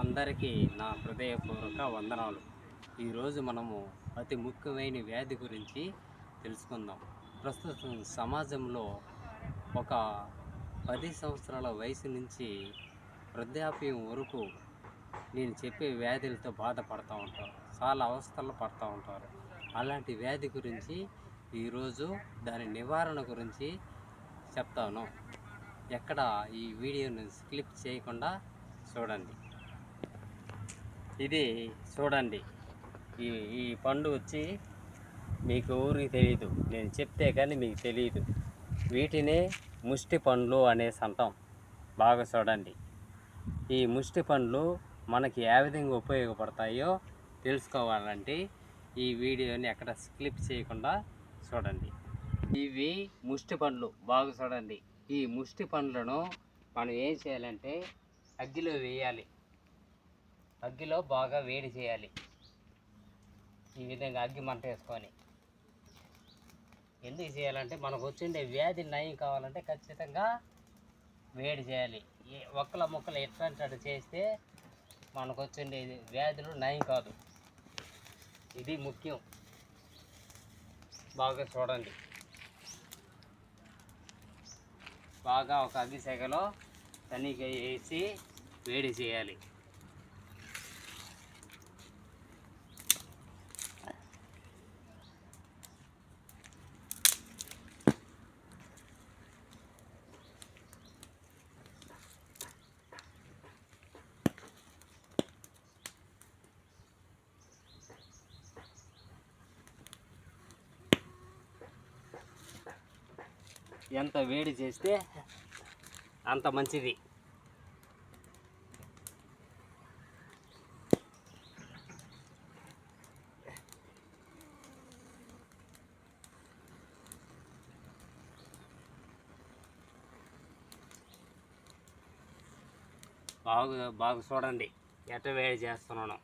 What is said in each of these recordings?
అందరికీ నా హృదయపూర్వక వందనాలు. ఈరోజు మనము అతి ముఖ్యమైన వ్యాధి గురించి తెలుసుకుందాం. ప్రస్తుతం సమాజంలో ఒక పది సంవత్సరాల వయసు నుంచి వృద్ధాప్యం వరకు నేను చెప్పే వ్యాధులతో బాధపడుతూ ఉంటారు. చాలా అవస్థలు పడుతూ ఉంటారు. అలాంటి వ్యాధి గురించి ఈరోజు దాని నివారణ గురించి చెప్తాను. ఎక్కడ ఈ వీడియోని క్లిప్ చేయకుండా చూడండి. ఇది చూడండి. ఈ ఈ పండు వచ్చి మీకు ఊరికి తెలియదు నేను చెప్తే కానీ మీకు తెలియదు వీటినే ముష్టి పండ్లు అనేసి అంటాం. బాగా చూడండి. ఈ ముష్టి పండ్లు మనకి ఏ విధంగా ఉపయోగపడతాయో తెలుసుకోవాలంటే ఈ వీడియోని ఎక్కడ స్క్లిప్ చేయకుండా చూడండి. ఇవి ముష్టి పండ్లు. బాగా చూడండి. ఈ ముష్టి పండ్లను మనం ఏం చేయాలంటే అగ్గిలో వేయాలి. అగ్గిలో బాగా వేడి చేయాలి. ఈ విధంగా అగ్గి మంట వేసుకొని. ఎందుకు చేయాలంటే మనకు వచ్చిండే వ్యాధి నయం కావాలంటే ఖచ్చితంగా వేడి చేయాలి. ఏ ఒక్కల ముక్కలు ఎట్లాంటి చేస్తే మనకు వచ్చిండే వ్యాధులు నయం కాదు. ఇది ముఖ్యం. బాగా చూడండి. బాగా ఒక అగ్గి సెగలో తనిఖీ వేసి వేడి చేయాలి. ఎంత వేడి చేస్తే అంత మంచిది. బాగా బాగా చూడండి ఎట్ట వేడి చేస్తున్నాను.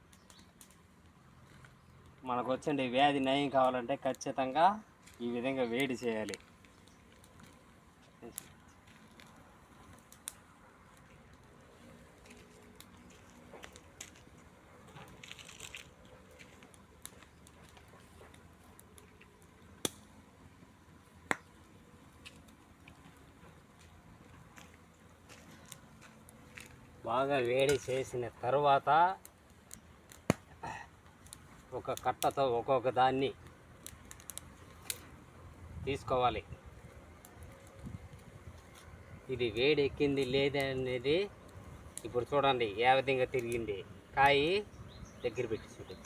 మనకు వచ్చండి వ్యాధి నయం కావాలంటే ఖచ్చితంగా ఈ విధంగా వేడి చేయాలి. బాగా వేడి చేసిన తర్వాత ఒక కట్టతో ఒక్కొక్క దాన్ని తీసుకోవాలి. ఇది వేడి ఎక్కింది లేదనేది ఇప్పుడు చూడండి ఏ విధంగా తిరిగింది. కాయి దగ్గర పెట్టి చూడు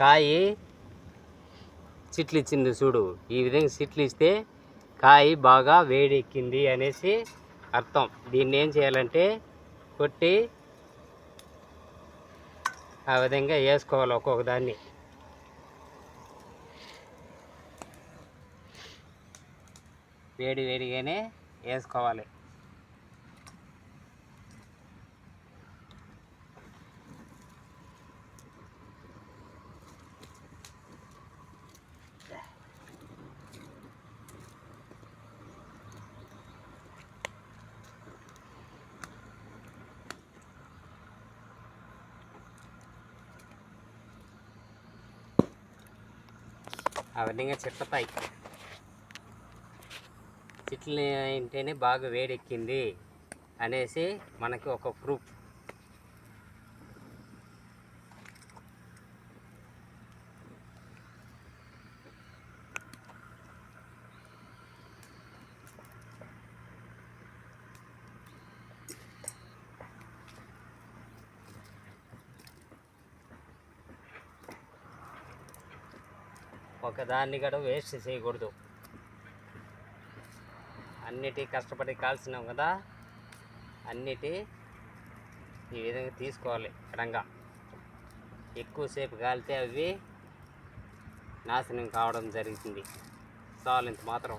కాయి చిట్లు ఇచ్చింది చూడు. ఈ విధంగా చిట్లు ఇస్తే కాయి బాగా వేడి ఎక్కింది అనేసి అర్థం. దీన్ని ఏం చేయాలంటే కొట్టి ఆ విధంగా వేసుకోవాలి ఒక్కొక్క దాన్ని. వేడి వేడిగానే వేసుకోవాలి. ఆ విధంగా చిట్లు ఏంటనే బాగా వేడెక్కింది అనేసి మనకి ఒక ప్రూఫ్ ఒకదాన్ని కూడా వేస్ట్ చేయకూడదు. అన్నిటి కష్టపడి కాల్సినాం కదా అన్నిటి ఈ విధంగా తీసుకోవాలి ఎడంగా ఎక్కువసేపు కాలితే అవి నాశనం కావడం జరుగుతుంది. చాలు ఇంత మాత్రం.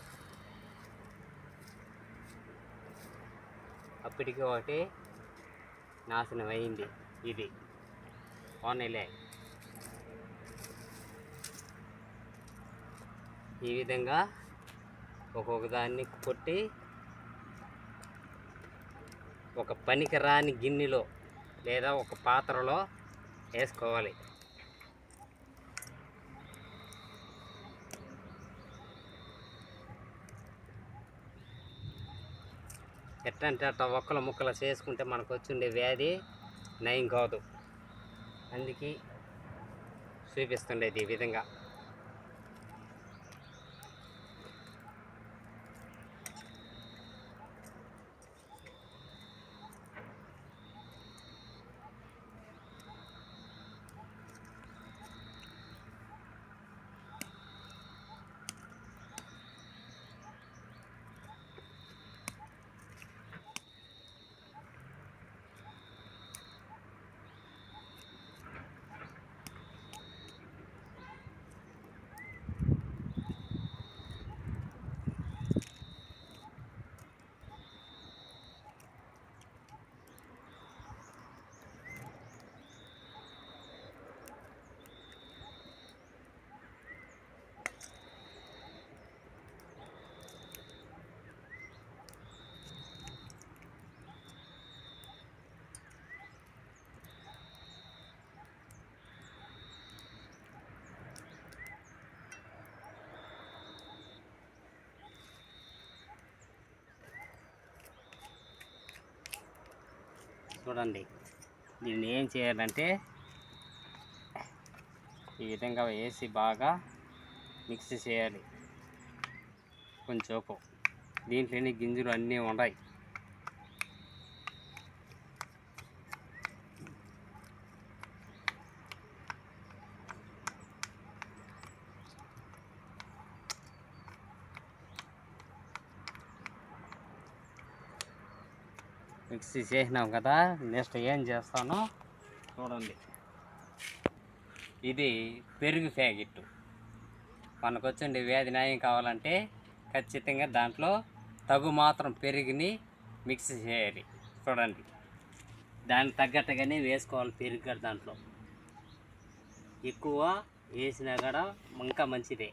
అప్పటికి ఒకటి నాశనం అయింది ఇది. పోనీలే ఈ విధంగా ఒక్కొక్క దాన్ని కొట్టి ఒక పనికిరాని గిన్నెలో లేదా ఒక పాత్రలో వేసుకోవాలి. ఎట్టంటే అట్ట ఒక్కల ముక్కలు చేసుకుంటే మనకు వచ్చిండే వ్యాధి నయం కాదు. అందుకే చూపిస్తుండేది ఈ విధంగా. చూడండి. దీన్ని ఏం చేయాలంటే ఈ విధంగా వేసి బాగా మిక్స్ చేయాలి. కొంచెం దీంట్లోని గింజలు అన్నీ ఉన్నాయి. మిక్సీ చేసినాం కదా నెక్స్ట్ ఏం చేస్తానో చూడండి. ఇది పెరుగు ప్యాకెట్. మనకు వచ్చిండే వ్యాధి న్యాయం కావాలంటే ఖచ్చితంగా దాంట్లో తగు మాత్రం పెరుగుని మిక్స్ చేయాలి. చూడండి. దానికి తగ్గట్టుగానే వేసుకోవాలి పెరుగు కూడా దాంట్లో. ఎక్కువ వేసినా కూడా ఇంకా మంచిదే.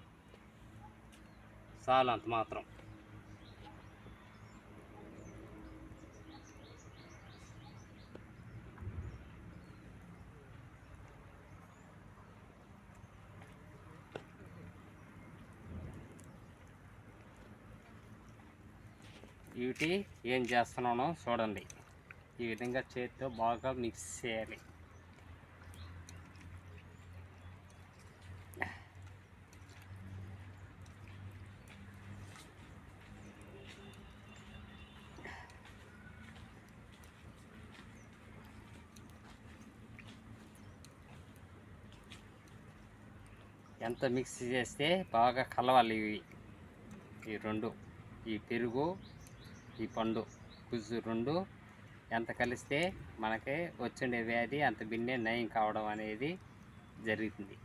చాలు అంత మాత్రం. బ్యూటీ ఏం చేస్తున్నానో చూడండి. ఈ విధంగా చేతితో బాగా మిక్స్ చేయాలి. ఎంత మిక్స్ చేస్తే బాగా కలవాలి ఇవి. ఈ రెండు ఈ పెరుగు ఈ పండు గుజ్జు రెండు. ఎంత కలిస్తే మనకి వచ్చిండే వ్యాధి అంత బిన్నే నయం కావడం అనేది జరుగుతుంది.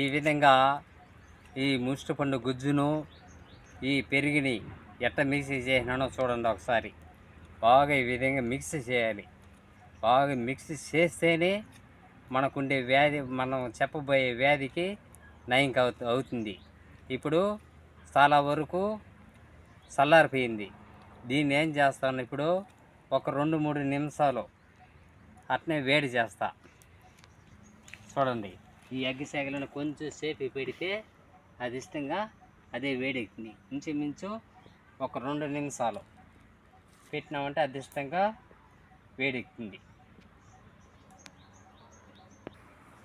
ఈ విధంగా ఈ ముష్టి పండు గుజ్జును ఈ పెరిగిని ఎట్ట మిక్స్ చేసినానో చూడండి ఒకసారి. బాగా ఈ విధంగా మిక్స్ చేయాలి. బాగా మిక్స్ చేస్తేనే మనకుండే వ్యాధి మనం చెప్పబోయే వ్యాధికి నయం అవుతు అవుతుంది. ఇప్పుడు చాలా వరకు చల్లారిపోయింది దీన్ని ఏం చేస్తాను ఇప్పుడు? ఒక రెండు మూడు నిమిషాలు అట్నే వేడి చేస్తా. చూడండి. ఈ అగ్గిశాఖలను కొంచెం సేపు పెడితే అది ఇష్టంగా అదే వేడెక్కుతుంది ఇంచుమించు ఒక రెండు నిమిషాలు పెట్టినామంటే అది ఇష్టంగా వేడెక్కుతుంది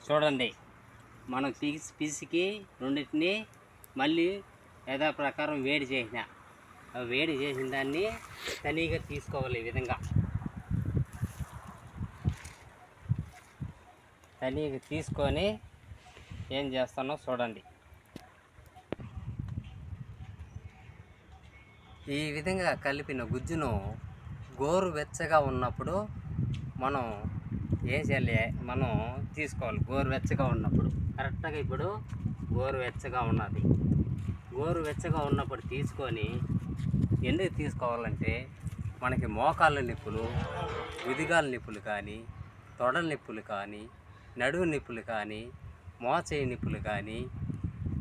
చూడండి. మనం పిసి పిసికి రెండింటిని మళ్ళీ యథాప్రకారం వేడి చేసిన. వేడి చేసిన దాన్ని తనీగా తీసుకోవాలి ఈ విధంగా. తనీగా తీసుకొని ఏం చేస్తానో చూడండి. ఈ విధంగా కలిపిన గుజ్జును గోరు వెచ్చగా ఉన్నప్పుడు మనం ఏం మనం తీసుకోవాలి. గోరువెచ్చగా ఉన్నప్పుడు. కరెక్ట్గా ఇప్పుడు గోరువెచ్చగా ఉన్నది. గోరువెచ్చగా ఉన్నప్పుడు తీసుకొని ఎందుకు తీసుకోవాలంటే మనకి మోకాళ్ళ నిప్పులు ఉదిగాల నిప్పులు కానీ తొడల నిప్పులు కానీ నడువు నిప్పులు కానీ మోచేయి నిప్పులు కానీ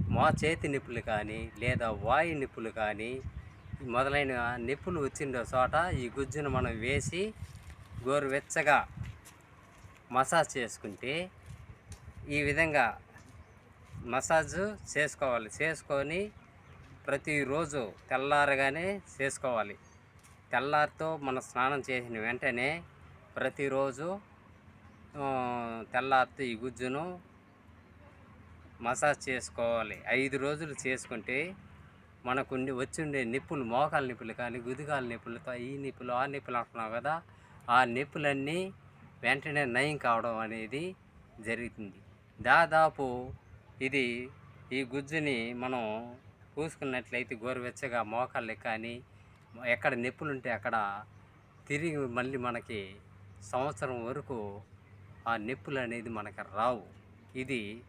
మోచేతి నిప్పులు కానీ లేదా వాయు నిప్పులు కానీ మొదలైన నిప్పులు వచ్చిన చోట ఈ గుజ్జును మనం వేసి గోరువెచ్చగా మసాజ్ చేసుకుంటే ఈ విధంగా మసాజ్ చేసుకోవాలి. చేసుకొని ప్రతిరోజు తెల్లారగానే చేసుకోవాలి. తెల్లారితో మనం స్నానం చేసిన వెంటనే ప్రతిరోజు తెల్లారితో ఈ గుజ్జును మసాజ్ చేసుకోవాలి. ఐదు రోజులు చేసుకుంటే మనకు వచ్చిండే నిప్పులు మోకాల నిప్పులు కానీ గుదిగాల నిప్పులతో ఈ నిప్పులు ఆ నిప్పులు అంటున్నాం కదా ఆ నిప్పులన్నీ వెంటనే నయం కావడం అనేది జరుగుతుంది. దాదాపు ఇది ఈ గుజ్జుని మనం పూసుకున్నట్లయితే గోరువెచ్చగా మోకాళ్ళకి కానీ ఎక్కడ నొప్పులు ఉంటే అక్కడ తిరిగి మళ్ళీ మనకి సంవత్సరం వరకు ఆ నొప్పులు అనేది మనకి రావు. ఇది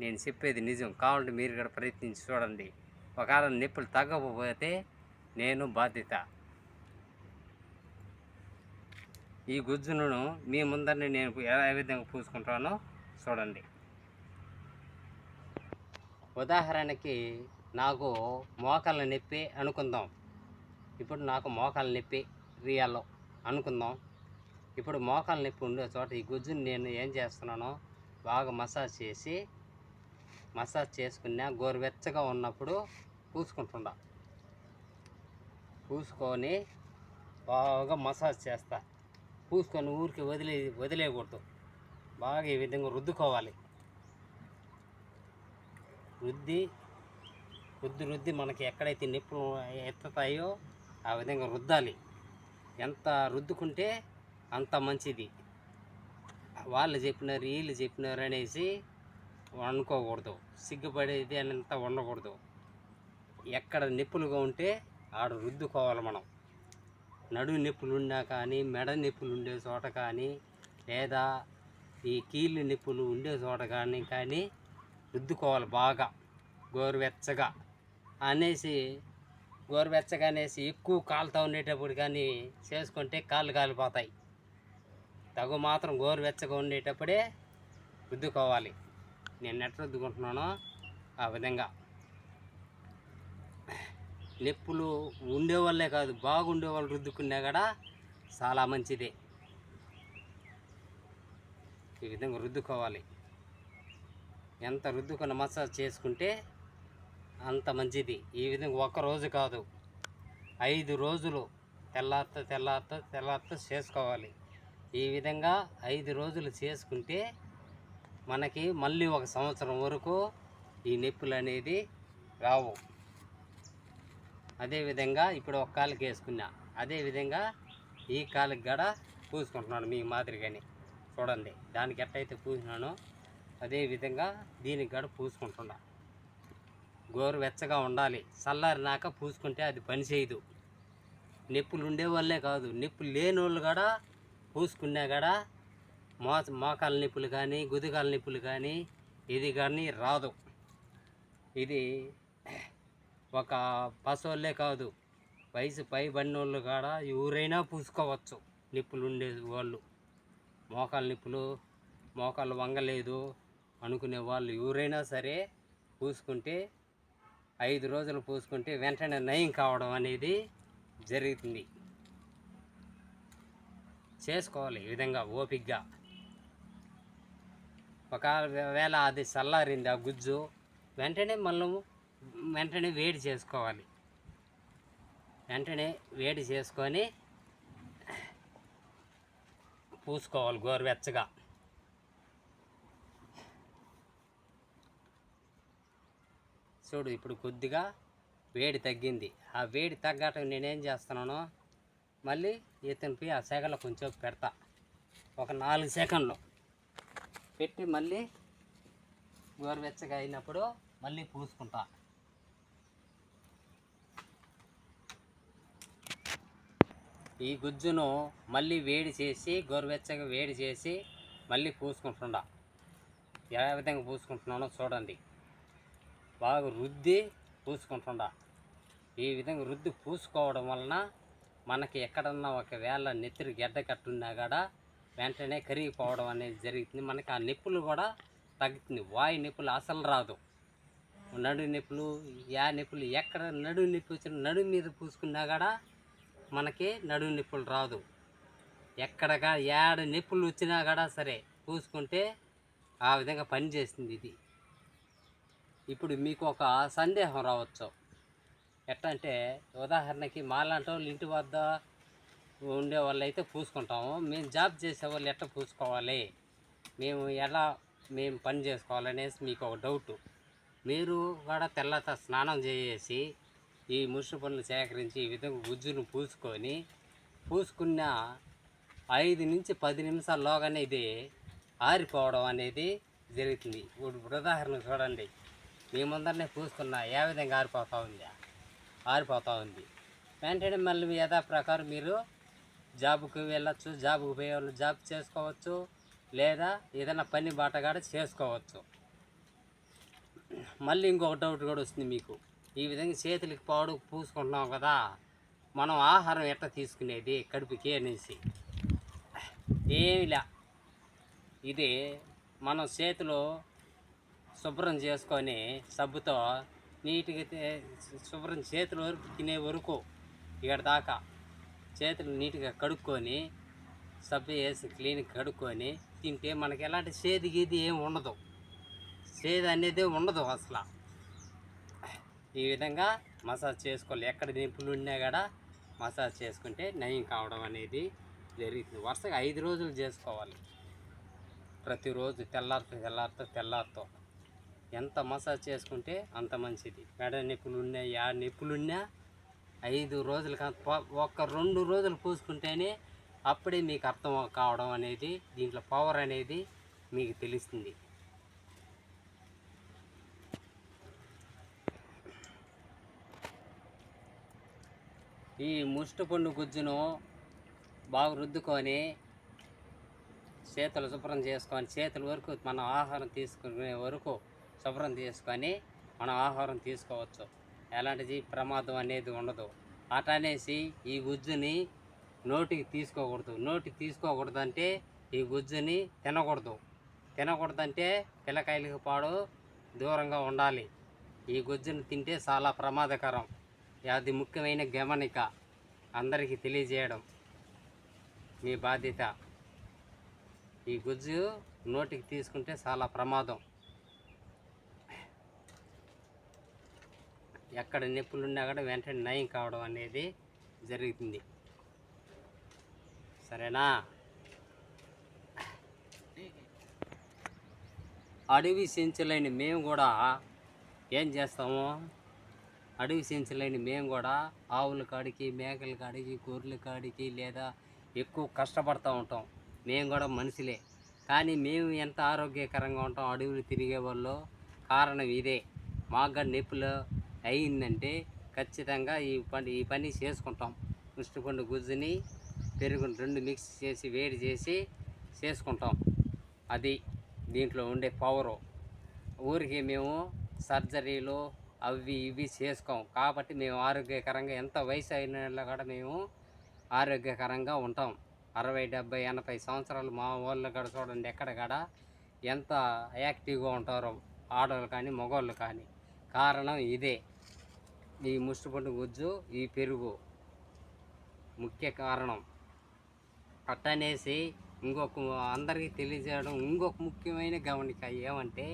నేను చెప్పేది నిజం. కావాలంటే మీరు కూడా ప్రయత్నించి చూడండి. ఒకవేళ నొప్పులు తగ్గకపోతే నేను బాధ్యత. ఈ గుజ్జును మీ ముందరిని నేను ఎలా ఏ విధంగా పూసుకుంటానో చూడండి. ఉదాహరణకి నాకు మోకాళ్ళ నొప్పి అనుకుందాం. ఇప్పుడు నాకు మోకాళ్ళ నొప్పి రియాలో అనుకుందాం. ఇప్పుడు మోకాళ్ళ నొప్పి ఉండే చోట ఈ గుజ్జుని నేను ఏం చేస్తున్నానో బాగా మసాజ్ చేసి మసాజ్ చేసుకున్నా గోరువెచ్చగా ఉన్నప్పుడు పూసుకుంటుండా. పూసుకొని బాగా మసాజ్ చేస్తా. పూసుకొని ఊరికి వదిలే వదిలేయకూడదు. బాగా ఈ విధంగా రుద్దుకోవాలి. రుద్ది రుద్ది రుద్ది మనకి ఎక్కడైతే నొప్పులు ఎత్తుతాయో ఆ విధంగా రుద్దాలి. ఎంత రుద్దుకుంటే అంత మంచిది. వాళ్ళు చెప్పినారు వీళ్ళు చెప్పినారు అనేసి అనుకోకూడదు సిగ్గుపడేది అంత ఉండకూడదు ఎక్కడ నిప్పులుగా ఉంటే ఆడ రుద్దుకోవాలి మనం. నడుము నొప్పులున్నా కానీ మెడ నొప్పులు ఉండే చోట కానీ లేదా ఈ కీళ్ళు నొప్పులు ఉండే చోట కానీ కానీ రుద్దుకోవాలి బాగా గోరువెచ్చగా అనేసి గోరువెచ్చగా అనేసి ఎక్కువ కాలుతో ఉండేటప్పుడు కానీ చేసుకుంటే కాళ్ళు కాలిపోతాయి. తగు మాత్రం గోరువెచ్చగా ఉండేటప్పుడే రుద్దుకోవాలి. నేను ఎట్లా రుద్దుకుంటున్నానో ఆ విధంగా. నొప్పులు ఉండేవాళ్ళే కాదు బాగుండే వాళ్ళు రుద్దుకున్నా కూడా చాలా మంచిదే. ఈ విధంగా రుద్దుకోవాలి. ఎంత రుద్దుకున్న మసాజ్ చేసుకుంటే అంత మంచిది. ఈ విధంగా ఒక్క రోజు కాదు ఐదు రోజులు తెల్లార్త తెల్లార్త తెల్లార్త చేసుకోవాలి. ఈ విధంగా ఐదు రోజులు చేసుకుంటే మనకి మళ్ళీ ఒక సంవత్సరం వరకు ఈ నొప్పులు అనేది రావు. అదేవిధంగా ఇప్పుడు ఒక కాలుకి వేసుకున్నా అదేవిధంగా ఈ కాలుకి కూడా పూసుకుంటున్నాను మీ మాదిరిగాని. చూడండి దానికి ఎట్టయితే పూసినానో అదేవిధంగా దీనికి కూడా పూసుకుంటున్నా. గోరు వెచ్చగా ఉండాలి. చల్లారినాక పూసుకుంటే అది పని చేయదు. నొప్పులు ఉండే వాళ్ళే కాదు. నొప్పులు లేని వాళ్ళు కూడా పూసుకున్నా కూడా మో మోకాల నొప్పులు కానీ గుదిగాల నొప్పులు కానీ ఇది కానీ రాదు. ఇది ఒక పశువులే కాదు వయసు పై వాళ్ళు కాడ ఎవరైనా పూసుకోవచ్చు. నిప్పులు ఉండే వాళ్ళు. మోకాలు నిప్పులు మోకాలు వంగలేదు అనుకునే వాళ్ళు ఎవరైనా సరే పూసుకుంటే ఐదు రోజులు పూసుకుంటే వెంటనే నయం కావడం అనేది జరుగుతుంది. చేసుకోవాలి ఈ విధంగా ఓపిగ్గా. ఒకవేళ అది చల్లారింది ఆ గుజ్జు వెంటనే మళ్ళీ వెంటనే వేడి చేసుకోవాలి. వెంటనే వేడి చేసుకొని పూసుకోవాలి గోరువెచ్చగా. చూడు ఇప్పుడు కొద్దిగా వేడి తగ్గింది. ఆ వేడి తగ్గటం నేనేం చేస్తున్నాను మళ్ళీ ఇతనిపై ఆ సెగలో కొంచెం పెడతా. ఒక నాలుగు సెకండ్లు. పెట్టి మళ్ళీ గోరువెచ్చగా అయినప్పుడు మళ్ళీ పూసుకుంటా. ఈ గుజ్జును మళ్ళీ వేడి చేసి గోరువెచ్చగా వేడి చేసి మళ్ళీ పూసుకుంటుండా. ఏ విధంగా పూసుకుంటున్నానో చూడండి. బాగా రుద్ది పూసుకుంటుండా. ఈ విధంగా రుద్ది పూసుకోవడం వలన మనకి ఎక్కడన్నా ఒకవేళ నెత్తిరి గెడ్డ కట్టున్నా కూడా వెంటనే కరిగిపోవడం అనేది జరుగుతుంది. మనకి ఆ నొప్పులు కూడా తగ్గుతుంది. వాయు నొప్పులు అసలు రాదు. నడు నొప్పులు యా నొప్పులు ఎక్కడ నడు నొప్పి వచ్చిన నడు మీద పూసుకున్నా కూడా మనకి నడు నొప్పులు రాదు. ఎక్కడగా ఏడ నొప్పులు వచ్చినా కూడా సరే పూసుకుంటే ఆ విధంగా పనిచేస్తుంది ఇది. ఇప్పుడు మీకు ఒక సందేహం రావచ్చు. ఎట్లా అంటే ఉదాహరణకి మాలాంటి వాళ్ళు ఇంటి వద్ద ఉండే వాళ్ళు అయితే పూసుకుంటాము. మేము జాబ్ చేసే వాళ్ళు ఎట్లా పూసుకోవాలి? మేము ఎలా మేము పని చేసుకోవాలనేసి మీకు ఒక డౌట్. మీరు కూడా తెల్లత స్నానం చేసి ఈ ముసుగు పనులు సేకరించి ఈ విధంగా గుజ్జును పూసుకొని పూసుకున్న ఐదు నుంచి పది నిమిషాల్లోగానే ఇది ఆరిపోవడం అనేది జరుగుతుంది. ఇప్పుడు ఉదాహరణ చూడండి. మీ ముందరనే పూసుకున్న ఏ విధంగా ఆరిపోతూ ఉంది? ఆరిపోతూ ఉంది. వెంటనే మళ్ళీ మీ యథా ప్రకారం మీరు జాబ్కి వెళ్ళచ్చు జాబుకు పోయే వాళ్ళు జాబ్ చేసుకోవచ్చు లేదా ఏదైనా పని బాట కూడా చేసుకోవచ్చు. మళ్ళీ ఇంకొక డౌట్ కూడా వస్తుంది మీకు. ఈ విధంగా చేతులకి పాడు పూసుకుంటున్నాం కదా. మనం ఆహారం ఎట్లా తీసుకునేది? కడుపుకి అనేసి. ఏమిలా ఇది మనం చేతులు శుభ్రం చేసుకొని సబ్బుతో నీట్గా శుభ్రం చేతుల వరకు తినే వరకు ఇక్కడ దాకా చేతులు నీట్గా కడుక్కొని సబ్బు వేసి క్లీన్ కడుక్కొని తింటే మనకి ఎలాంటి చేది గీది ఏం ఉండదు. సేది అనేది ఉండదు అసలు. ఈ విధంగా మసాజ్ చేసుకోవాలి. ఎక్కడ నిప్పులు ఉన్నా కూడా మసాజ్ చేసుకుంటే నయం కావడం అనేది జరుగుతుంది. వరుసగా ఐదు రోజులు చేసుకోవాలి. ప్రతిరోజు తెల్లారితో తెల్లారితో తెల్లారితో. ఎంత మసాజ్ చేసుకుంటే అంత మంచిది. మెడ నొప్పులు ఉన్నా యా నిప్పులున్నా ఐదు రోజులు ఒక ఒక్క రెండు రోజులు పూసుకుంటేనే అప్పుడే మీకు అర్థం కావడం అనేది దీంట్లో పవర్ అనేది మీకు తెలుస్తుంది. ఈ ముష్టి పండు గుజ్జును బాగా రుద్దుకొని చేతులు శుభ్రం చేసుకొని చేతుల వరకు మనం ఆహారం తీసుకునే వరకు శుభ్రం చేసుకొని మనం ఆహారం తీసుకోవచ్చు. ఎలాంటిది? ప్రమాదం అనేది ఉండదు. అటనేసి అనేసి ఈ గుజ్జుని నోటికి తీసుకోకూడదు. నోటికి తీసుకోకూడదు అంటే ఈ గుజ్జుని తినకూడదు. తినకూడదంటే పిల్లకాయలకి పాడు దూరంగా ఉండాలి. ఈ గుజ్జును తింటే చాలా ప్రమాదకరం. అది ముఖ్యమైన గమనిక అందరికీ తెలియజేయడం మీ బాధ్యత. ఈ గుజ్జు నోటికి తీసుకుంటే చాలా ప్రమాదం. ఎక్కడ నొప్పులున్నా కూడా వెంటనే నయం కావడం అనేది జరుగుతుంది. సరేనా? అడవి సెంచులైన మేము కూడా ఏం చేస్తాము? అడవి సెన్సులైన మేము కూడా ఆవుల కాడికి మేకల కాడికి గొర్రెల కాడికి లేదా ఎక్కువ కష్టపడుతూ ఉంటాం. మేము కూడా మనుషులే. కానీ మేము ఎంత ఆరోగ్యకరంగా ఉంటాం అడవులు తిరిగే వాళ్ళు కారణం ఇదే. మాకు నొప్పులు అయిందంటే ఖచ్చితంగా ఈ పని ఈ పని చేసుకుంటాం. ముష్టిపండు గుజ్జుని పెరుగు రెండు మిక్స్ చేసి వేడి చేసి చేసుకుంటాం. అది దీంట్లో ఉండే పవరు ఊరికి మేము సర్జరీలు అవి ఇవి చేసుకోం. కాబట్టి మేము ఆరోగ్యకరంగా ఎంత వయసు అయిన కూడా మేము ఆరోగ్యకరంగా ఉంటాం. అరవై డెబ్బై ఎనభై సంవత్సరాలు మా వాళ్ళు కూడా చూడండి ఎక్కడ కూడా ఎంత యాక్టివ్గా ఉంటారో ఆడవాళ్ళు కానీ మగవాళ్ళు కానీ. కారణం ఇదే. ఈ ముష్టిపండు గుజ్జు ఈ పెరుగు ముఖ్య కారణం. అట్టనేసి ఇంకొక అందరికీ తెలియజేయడం ఇంకొక ముఖ్యమైన గమనిక ఏమంటే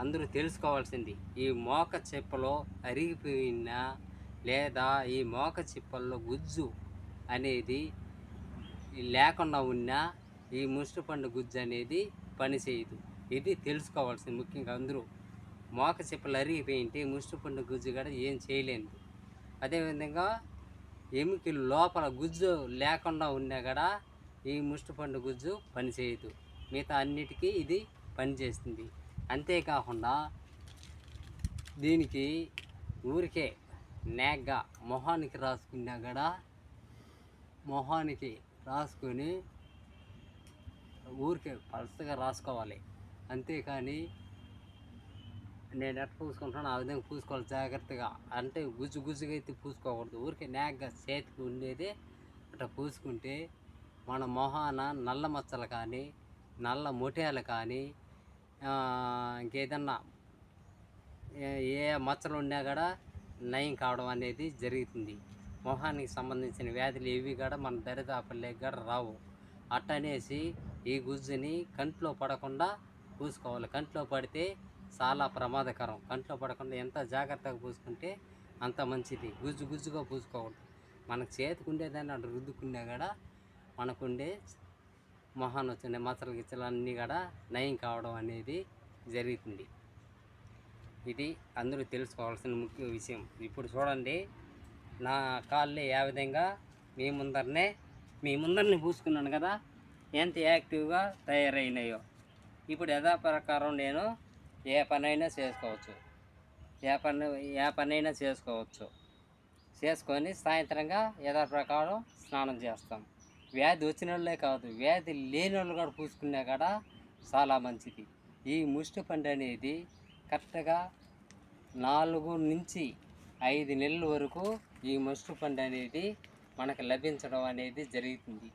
అందరూ తెలుసుకోవాల్సింది. ఈ మోక చిప్పలో అరిగిపోయిన లేదా ఈ మోక చిప్పల్లో గుజ్జు అనేది లేకుండా ఉన్నా ఈ ముష్టి పండు గుజ్జు అనేది పనిచేయదు. ఇది తెలుసుకోవాల్సింది ముఖ్యంగా అందరూ. మోక చిప్పలు అరిగిపోయింటే ముష్టి పండు గుజ్జు కూడా ఏం చేయలేదు అదేవిధంగా ఎముకలు లోపల గుజ్జు లేకుండా ఉన్నా కూడా ఈ ముష్టి పండు గుజ్జు పనిచేయదు. మిగతా అన్నిటికీ ఇది పనిచేస్తుంది. అంతేకాకుండా దీనికి ఊరికే నేగ్గా మొహానికి రాసుకున్నా కూడా మొహానికి రాసుకొని ఊరికే పలసగా రాసుకోవాలి. అంతేకాని నేను ఎట్లా పూసుకుంటాను ఆ విధంగా పూసుకోవాలి జాగ్రత్తగా. అంటే గుజ్జు గుజ్జుగా అయితే పూసుకోకూడదు. ఊరికే నేగ్గా చేతికి ఉండేది అట్లా పూసుకుంటే మన మొహాన నల్ల మచ్చలు కానీ నల్ల మొటియాలు కానీ ఇంకేదన్నా ఏ- మచ్చలు ఉన్నా కూడా నయం కావడం అనేది జరుగుతుంది. మొహానికి సంబంధించిన వ్యాధులు ఏవి కూడా మన దరిదాపుల్లోకి కూడా రావు. అట్టనేసి ఈ గుజ్జుని కంట్లో పడకుండా పూసుకోవాలి. కంట్లో పడితే చాలా ప్రమాదకరం. కంట్లో పడకుండా ఎంత జాగ్రత్తగా పూసుకుంటే అంత మంచిది. గుజ్జు గుజ్జుగా పూసుకోకూడదు. మనకు చేతికి ఉండేదాన్ని అటు రుద్దుకున్నా కూడా మనకుండే మొహాన్ని వచ్చిన మచ్చలు గిచ్చలు అన్నీ కూడా నయం కావడం అనేది జరుగుతుంది. ఇది అందరూ తెలుసుకోవాల్సిన ముఖ్య విషయం. ఇప్పుడు చూడండి నా కాళ్ళు ఏ విధంగా మీ ముందరనే మీ ముందరనే పూసుకున్నాను కదా ఎంత యాక్టివ్గా తయారైనాయో. ఇప్పుడు యథా ప్రకారం నేను ఏ పనైనా చేసుకోవచ్చు. ఏ పని ఏ పనైనా చేసుకోవచ్చు. చేసుకొని సాయంత్రంగా యథా ప్రకారం స్నానం చేస్తాం. వ్యాధి వచ్చిన వాళ్ళే కాదు వ్యాధి లేని వాళ్ళు కూడా పూసుకున్నా కూడా చాలా మంచిది. ఈ ముష్టి పండు అనేది కరెక్ట్గా నాలుగు నుంచి ఐదు నెలల వరకు ఈ ముష్టి పండు అనేది మనకు లభించడం అనేది జరుగుతుంది.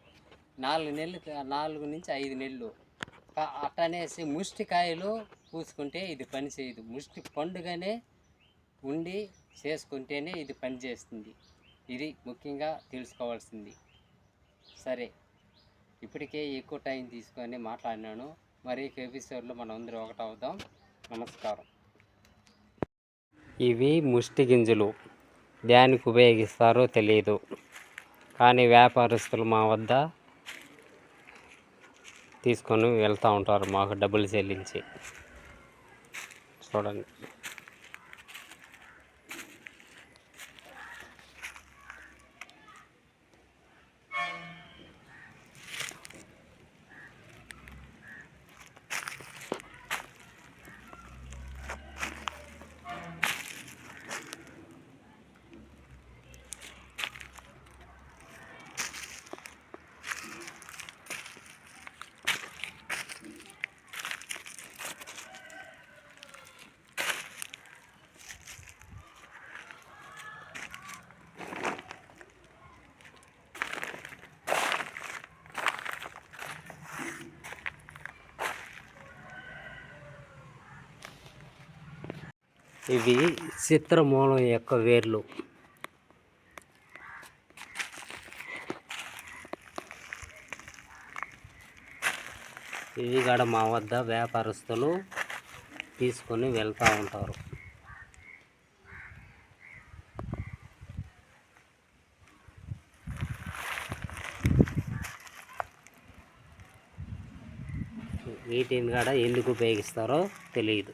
నాలుగు నెలలు నాలుగు నుంచి ఐదు నెలలు అట్టనేసి ముష్టి కాయలు పూసుకుంటే ఇది పని చేయదు. ముష్టి పండుగనే ఉండి చేసుకుంటేనే ఇది పనిచేస్తుంది ఇది ముఖ్యంగా తెలుసుకోవాల్సింది. సరే. ఇప్పటికే ఎక్కువ టైం తీసుకొని మాట్లాడినాను. మరి ఎపిసోడ్లో మనం అందరూ ఒకటవుదాం నమస్కారం. ఇవి ముష్టి గింజలు. దానికి ఉపయోగిస్తారో తెలియదు కానీ వ్యాపారస్తులు మా వద్ద తీసుకొని వెళ్తూ ఉంటారు మాకు డబ్బులు చెల్లించి. చూడండి. ఇవి చిత్రమూలం యొక్క వేర్లు. ఇవి కూడా మా వద్ద వ్యాపారస్తులు తీసుకొని వెళ్తూ ఉంటారు. వీటిని కూడా ఎందుకు ఉపయోగిస్తారో తెలియదు